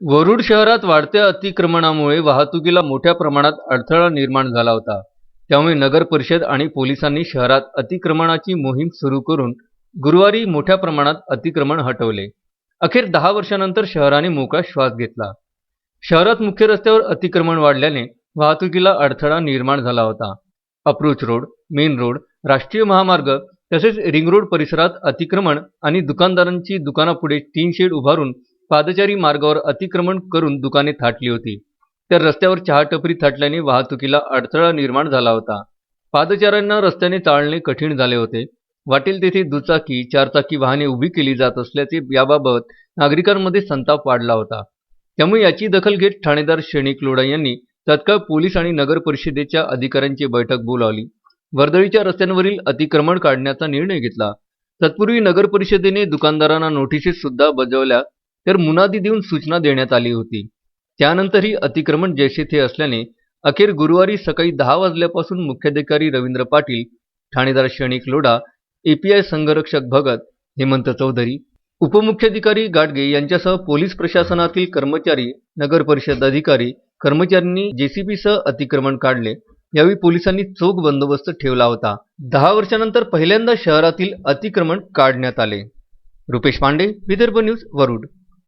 वरुड शहरात वाढत्या अतिक्रमणामुळे वाहतुकीला मोठ्या प्रमाणात अडथळा निर्माण झाला होता. त्यामुळे नगर परिषद आणि पोलिसांनी शहरात अतिक्रमणाची मोहीम सुरू करून गुरुवारी मोठ्या प्रमाणात अतिक्रमण हटवले. अखेर दहा वर्षानंतर शहराने मोकळा श्वास घेतला. शहरात मुख्य रस्त्यावर अतिक्रमण वाढल्याने वाहतुकीला अडथळा निर्माण झाला होता. अप्रोच रोड मेन रोड राष्ट्रीय महामार्ग तसेच रिंग रोड परिसरात अतिक्रमण आणि दुकानदारांची दुकानापुढे टीन शेड उभारून पादचारी मार्गावर अतिक्रमण करून दुकाने थाटली होती. तर रस्त्यावर चहा टपरी थाटल्याने वाहतुकीला अडथळा निर्माण झाला होता. पादचाऱ्यांना रस्त्याने चालणे कठीण झाले होते. वाटेल तेथे दुचाकी चारचाकी वाहने उभी केली जात असल्याचे याबाबत नागरिकांमध्ये संताप वाढला होता. त्यामुळे याची दखल घेत ठाणेदार श्रेणिक लोढा यांनी तत्काळ पोलीस आणि नगर परिषदेच्या अधिकाऱ्यांची बैठक बोलावली. वर्दळीच्या रस्त्यांवरील अतिक्रमण काढण्याचा निर्णय घेतला. तत्पूर्वी नगर परिषदेने दुकानदारांना नोटिसेस सुद्धा बजावल्या. तर मुनादी देऊन सूचना देण्यात आली होती. त्यानंतरही अतिक्रमण जैसे थे असल्याने अखेर गुरुवारी सकाळी दहा वाजल्यापासून मुख्याधिकारी रवींद्र पाटील ठाणेदार क्षणिक लोढा एपीआय संघरक्षक भगत हेमंत चौधरी उपमुख्याधिकारी गाडगे यांच्यासह पोलीस प्रशासनातील कर्मचारी नगर परिषद अधिकारी कर्मचाऱ्यांनी जेसीबीसह अतिक्रमण काढले. यावेळी पोलिसांनी चोख बंदोबस्त ठेवला होता. दहा वर्षानंतर पहिल्यांदा शहरातील अतिक्रमण काढण्यात आले. रुपेश पांडे विदर्भ न्यूज वरुड.